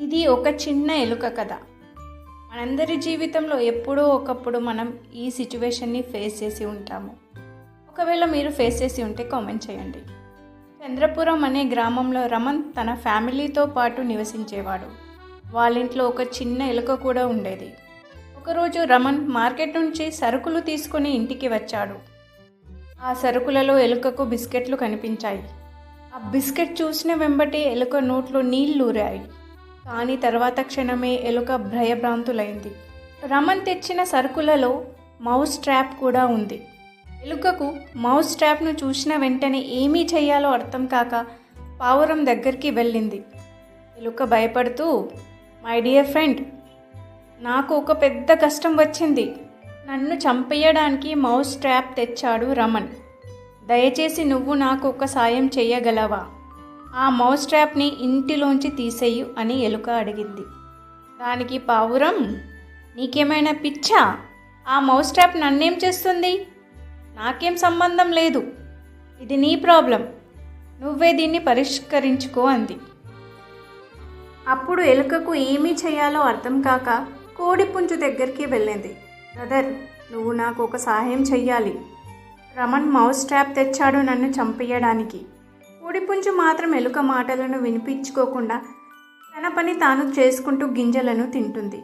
ఇది ఒక చిన్న ఎలుక కథ. మనందరి జీవితంలో ఎప్పుడో ఒకప్పుడు మనం ఈ సిచ్యువేషన్ని ఫేస్ చేసి ఉంటాము. ఒకవేళ మీరు ఫేస్ చేసి ఉంటే కామెంట్ చేయండి. చంద్రపురం అనే గ్రామంలో రమన్ తన ఫ్యామిలీతో పాటు నివసించేవాడు. వాళ్ళింట్లో ఒక చిన్న ఎలుక కూడా ఉండేది. ఒకరోజు రమణ్ మార్కెట్ నుంచి సరుకులు తీసుకుని ఇంటికి వచ్చాడు. ఆ సరుకులలో ఎలుకకు బిస్కెట్లు కనిపించాయి. ఆ బిస్కెట్ చూసిన వెంబటే ఎలుక నోట్లో నీళ్ళూరాయి కానీ తర్వాత క్షణమే ఎలుక భయభ్రాంతులైంది. రమన్ తెచ్చిన సరుకులలో మౌస్ ట్రాప్ కూడా ఉంది. ఎలుకకు మౌస్ ట్రాప్ను చూసిన వెంటనే ఏమీ చేయాలో అర్థం కాక పావురం దగ్గరికి వెళ్ళింది. ఎలుక భయపడుతూ మై డియర్ ఫ్రెండ్ నాకు ఒక పెద్ద కష్టం వచ్చింది. నన్ను చంపేయడానికి మౌస్ ట్రాప్ తెచ్చాడు రమణ్ దయచేసి నువ్వు నాకు ఒక సాయం చేయగలవా? ఆ మౌస్ ట్రాప్ని ఇంటిలోంచి తీసేయు అని ఎలుక అడిగింది. దానికి పావురం నీకేమైనా పిచ్చా? ఆ మౌస్ ట్రాప్ నన్నేం చేస్తుంది? నాకేం సంబంధం లేదు. ఇది నీ ప్రాబ్లం. నువ్వే దీన్ని పరిష్కరించుకో అంది. అప్పుడు ఎలుకకు ఏమీ చేయాలో అర్థం కాక కోడిపుంజు దగ్గరికి వెళ్ళింది. బ్రదర్ నువ్వు నాకు ఒక సహాయం చెయ్యాలి. రమణ్ మౌస్ ట్రాప్ తెచ్చాడు నన్ను చంపేయడానికి కోడిపుంజు మాత్రం ఎలుక మాటలను వినిపించుకోకుండా తన పని తాను చేసుకుంటూ గింజలను తింటుంది.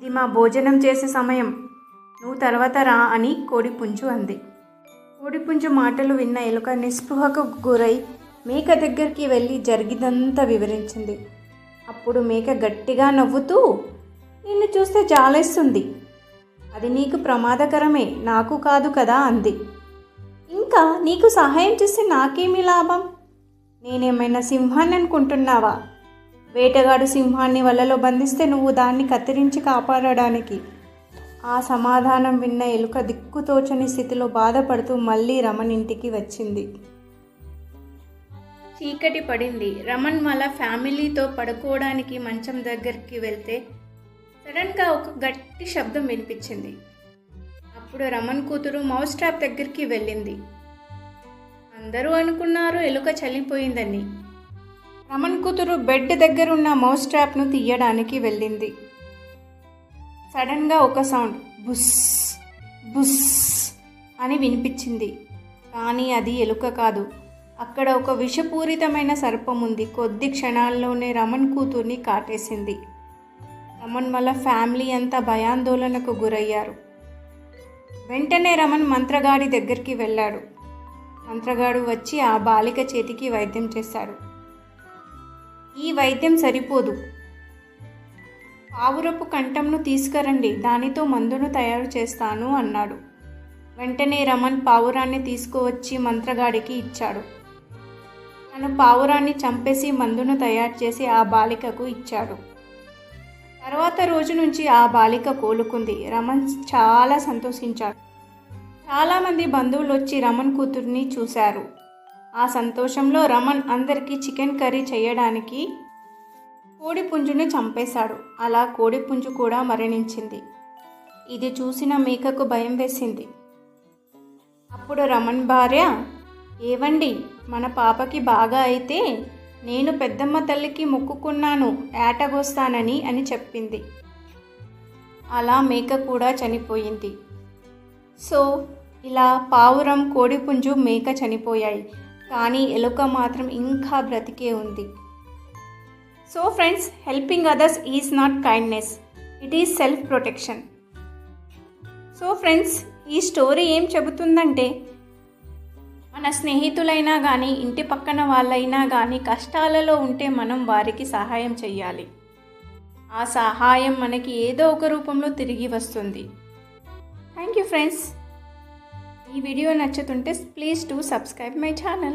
ఇది మా భోజనం చేసే సమయం. నువ్వు తర్వాత రా అని కోడిపుంజు అంది. కోడిపుంజు మాటలు విన్న ఎలుక నిస్పృహకు గురై మేక దగ్గరికి వెళ్ళి జరిగిదంతా వివరించింది. అప్పుడు మేక గట్టిగా నవ్వుతూ నిన్ను చూస్తే జాలేస్తుంది. అది నీకు ప్రమాదకరమే నాకు కాదు కదా అంది. ఇంకా నీకు సహాయం చేస్తే నాకేమీ లాభం? నేనేమైనా సింహాన్ని అనుకుంటున్నావా? వేటగాడు సింహాన్ని వలలో బంధిస్తే నువ్వు దాన్ని కత్తిరించి కాపాడడానికి. ఆ సమాధానం విన్న ఎలుక దిక్కుతోచని స్థితిలో బాధపడుతూ మళ్ళీ రమణ్ ఇంటికి వచ్చింది. చీకటి పడింది. రమణ్ వాళ్ళ ఫ్యామిలీతో పడుకోవడానికి మంచం దగ్గరికి వెళ్తే సడన్గా ఒక గట్టి శబ్దం వినిపించింది. అప్పుడు రమణ్ కూతురు మౌస్ ట్రాప్ దగ్గరికి వెళ్ళింది. అందరూ అనుకున్నారు ఎలుక చలిపోయిందని రమణ్ కూతురు బెడ్ దగ్గర ఉన్న మౌస్ ట్రాప్ను తీయడానికి వెళ్ళింది. సడన్గా ఒక సౌండ్ బుస్ బుస్ అని వినిపించింది. కానీ అది ఎలుక కాదు. అక్కడ ఒక విషపూరితమైన సర్పం ఉంది. కొద్ది క్షణాల్లోనే రమణ్ కూతుర్ని కాటేసింది. రమణ్ వల్ల ఫ్యామిలీ అంతా భయాందోళనకు గురయ్యారు. వెంటనే రమణ్ మంత్రగాడి దగ్గరికి వెళ్ళాడు. మంత్రగాడు వచ్చి ఆ బాలిక చేతికి వైద్యం చేశాడు ఈ వైద్యం సరిపోదు. పావురపు కంఠంను తీసుకురండి దానితో మందును తయారు చేస్తాను అన్నాడు. వెంటనే రమణ్ పావురాన్ని తీసుకువచ్చి మంత్రగాడికి ఇచ్చాడు. తను పావురాన్ని చంపేసి మందును తయారు చేసి ఆ బాలికకు ఇచ్చాడు. తర్వాత రోజు నుంచి ఆ బాలిక కోలుకుంది. రమణ్ చాలా సంతోషించాడు. చాలామంది బంధువులు వచ్చి రమణ్ కూతుర్ని చూశారు. ఆ సంతోషంలో రమణ్ అందరికీ చికెన్ కర్రీ చేయడానికి కోడిపుంజుని చంపేశాడు. అలా కోడిపుంజు కూడా మరణించింది. ఇది చూసిన మేకకు భయం వేసింది. అప్పుడు రమణ్ భార్య ఏవండి మన పాపకి బాగా అయితే నేను పెద్దమ్మ తల్లికి మొక్కుకున్నాను ఏటగొస్తానని అని చెప్పింది. అలా మేక కూడా చనిపోయింది. సో ఇలా పావురం కోడిపుంజు మేక చనిపోయాయి. కానీ ఎలుక మాత్రం ఇంకా బ్రతికే ఉంది. So friends helping others is not kindness. It is self protection. So friends ఈ స్టోరీ ఏం చెబుతుందంటే మన స్నేహితులైనా కానీ ఇంటి పక్కన వాళ్ళైనా కానీ కష్టాలలో ఉంటే మనం వారికి సహాయం చేయాలి ఆ సహాయం మనకి ఏదో ఒక రూపంలో తిరిగి వస్తుంది. థ్యాంక్ యూ ఫ్రెండ్స్ ఈ video నచ్చుతుంటే please to subscribe my channel